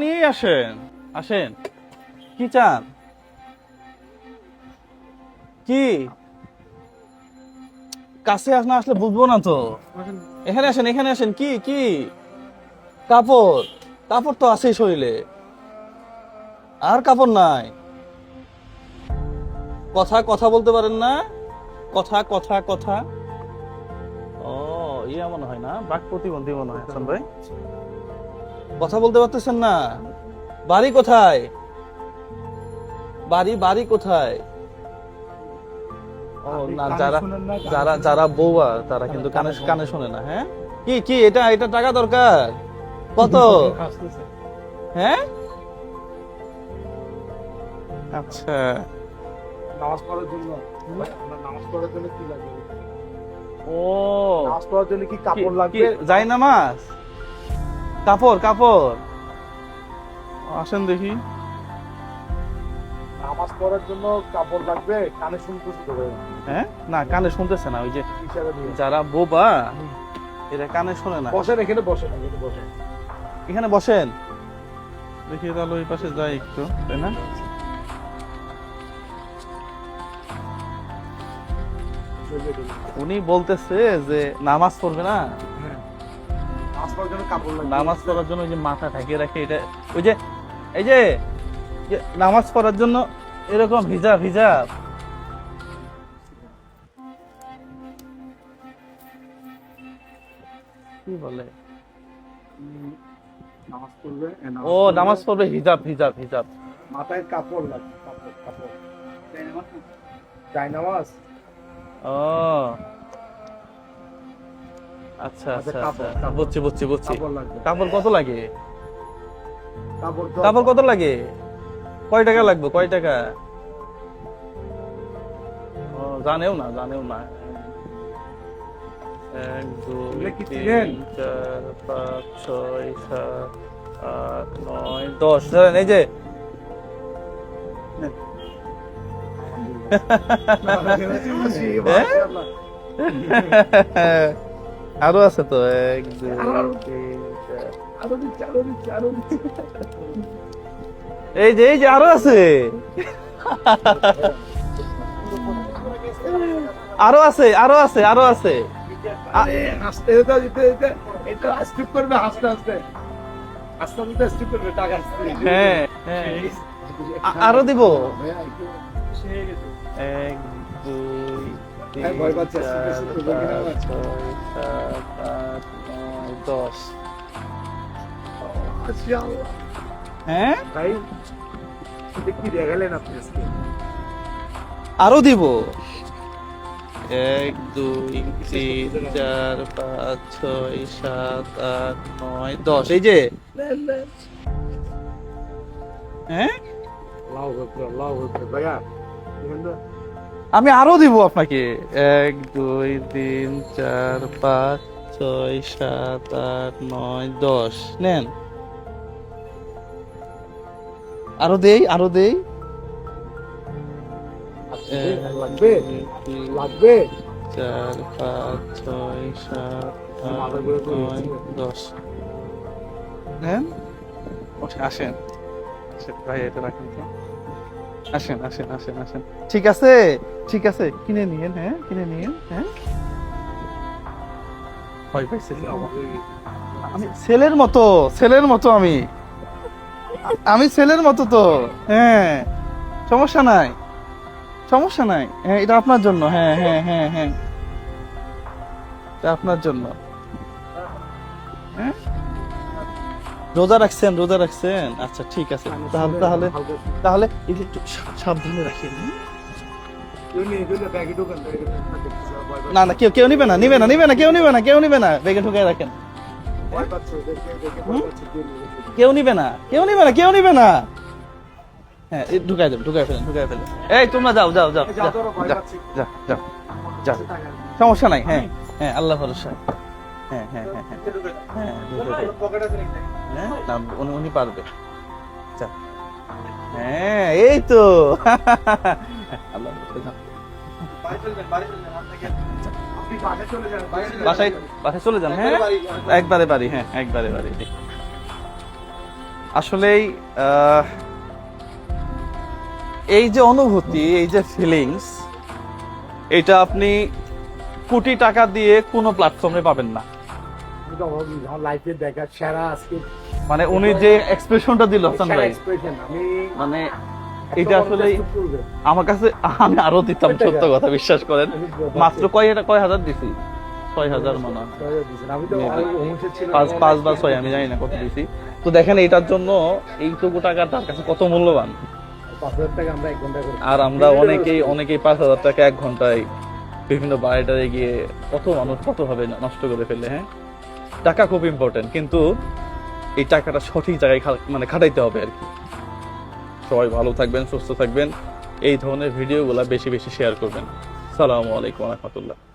নিয়েই আসেন। আসেন। কি চান? কি? কাছে না আসলে বুঝব না তো। এখানে আসেন এখানে আসেন। কি কি? কাপড়। কাপড় তো আছেই শরীরে। আর কাপড় নাই। কথা কথা বলতে পারেন না? কথা কথা কথা। ও ইয়ে মনে হয় না? বাক প্রতিবন্ধী মনে হয় ভাই। কথা বলতে পারতেছেন না। বাড়ি কোথায়? বাড়ি বাড়ি কোথায়? ও না যারা যারা যারা তারা কিন্তু কানে কানে শোনে না হ্যাঁ? কি কি এটা এটা টাকা দরকার? কত? হ্যাঁ? আচ্ছা। নামাজ পড়ার জন্য নামাজ পড়ার জন্য কি লাগবে? ও। নামাজ পড়ার জন্য কি কাপড় লাগবে? যাই নামাজ কাপড় কাপড়। আসেন দেখি। নামাজ পড়ার জন্য কাপড় লাগবে কানে শুনতে শুনতে হ্যাঁ? না কানে শুনতেছে না ওই যে যারা বোবা এরা কানে শোনে না। বসেন এখানে বসেন এখানে বসেন। এখানে বসেন। দেখি তাহলে ওই পাশে যাই একটু তাই না? উনি বলতেছে যে নামাজ পড়বে না। নামাজ পড়ার জন্য যে মাথা ঢাকিয়ে রাখে এটা ওই যে এই যে নামাজ পড়ার জন্য এরকম হিজাব হিজাব কি বলে? ও নামাজ পড়বে হিজাব হিজাব হিজাব মাথায় কাপড় লাগবে কাপড় কাপড়। নামাজ ও। আচ্ছা আচ্ছা আচ্ছা, কাপড়, আচ্ছা বুঝছি বুঝছি বুঝছি কাপড় কত লাগে কাপড় কত লাগে কয় টাকা লাগবে কয় টাকা ও জানেও না জানেও না এক দুই তিন চার পাঁচ ছয় সাত আট নয় দশ ধরেন এই যে। আরও আছে তো এক দুই আরও। দিচ্ছে আরও দিচ্ছে আরও দিচ্ছে এই যে এই যে আরও আছে। আরও আছে আরও আছে আরও আছে। হাসতে যেতে যেতে যেতে এটা স্কিপ করবে হাসতে হাসতে। আস্তে আস্তে স্কিপ করবে টাকা হ্যাঁ হ্যাঁ। আরও দিব। এক দশ। হ্যাঁ? ভাই কি দেখালেন আপনি আজকে? আরও দিব। এক দুই তিন চার পাঁচ ছয় সাত আট নয় দশ। এই যে। হ্যাঁ? হচ্ছে ভাইয়া আমি আরও দিব আপনাকে। এক দুই তিন চার পাঁচ ছয় সাত আট নয় দশ। নেন। আরও দেই আরও দেই। লাগবে? লাগবে? চার পাঁচ ছয় সাত আট নয় দশ। নেন। আসেন, ভাই এটা রাখেন তো। আসেন আসেন আসেন আসেন। ঠিক আছে ঠিক আছে। কিনে নিয়েন হ্যাঁ কিনে নিয়েন হ্যাঁ। ভয় পাইছে আমি ছেলের মতো ছেলের মতো আমি। আমি ছেলের মতো তো হ্যাঁ। সমস্যা নাই সমস্যা নাই। হ্যাঁ এটা আপনার জন্য হ্যাঁ হ্যাঁ হ্যাঁ হ্যাঁ। এটা আপনার জন্য। হ্যাঁ। রোজা রাখছেন রোজা রাখছেন? আচ্ছা ঠিক আছে। তাহলে তাহলে তাহলে একটু সাবধানে রাখেন। ব্যাগে ব্যাগে। না না কেউ কেউ নিবে না নিবে না নিবে না কেউ নিবে না কেউ নিবে না বেগে ঢুকে রাখেন। কেউ নিবে না। কেউ নিবে না কেউ নিবে না হ্যাঁ ঢুকাই দেবেন ঢুকাই ফেলেন ঢুকাই ফেলেন। এই তোমরা যাও যাও যাও যাও, যাও, যাও, সমস্যা নাই হ্যাঁ হ্যাঁ আল্লাহ ভরসা। হ্যাঁ হ্যাঁ হ্যাঁ হ্যাঁ ঢুকে। হ্যাঁ হ্যাঁ না উনি উনি পারবে যাও। হ্যাঁ এই তো আল্লাহ বাসায় চলে যান। বাসায় চলে হ্যাঁ একবারে বাড়ি, হ্যাঁ একবারে বাড়ি আসলেই আহ, এই যে অনুভূতি এই যে ফিলিংস এটা আপনি কোটি টাকা দিয়ে কোনো প্ল্যাটফর্মে পাবেন না লাইফে দেখা সেরা আজকে মানে উনি যে এক্সপ্রেশনটা দিল হাসান ভাই মানে এটা আসলে আমার কাছে আমি আরও দিতাম সত্য কথা বিশ্বাস করেন। মাত্র কয় এটা কয় হাজার দিছি? ছয় হাজার মনে আমি তো অনুষ্ঠিত ছিল পাঁচ পাঁচ বা ছয় আমি জানি না কত দিছি। তো দেখেন এটার জন্য এইটুকু টাকা তার কাছে কত মূল্যবান? আর আমরা অনেকেই অনেকেই পাঁচ হাজার টাকা এক ঘন্টায় বিভিন্ন বাড়িটারে গিয়ে কত মানুষ কত নষ্ট করে ফেলে হ্যাঁ? টাকা খুব ইম্পর্টেন্ট কিন্তু এই টাকাটা সঠিক জায়গায় মানে খাটাইতে হবে আর কি। সবাই ভালো থাকবেন, সুস্থ থাকবেন। এই ধরনের ভিডিওগুলো বেশি বেশি শেয়ার করবেন। সালামু আলাইকুম রহমতুল্লাহ।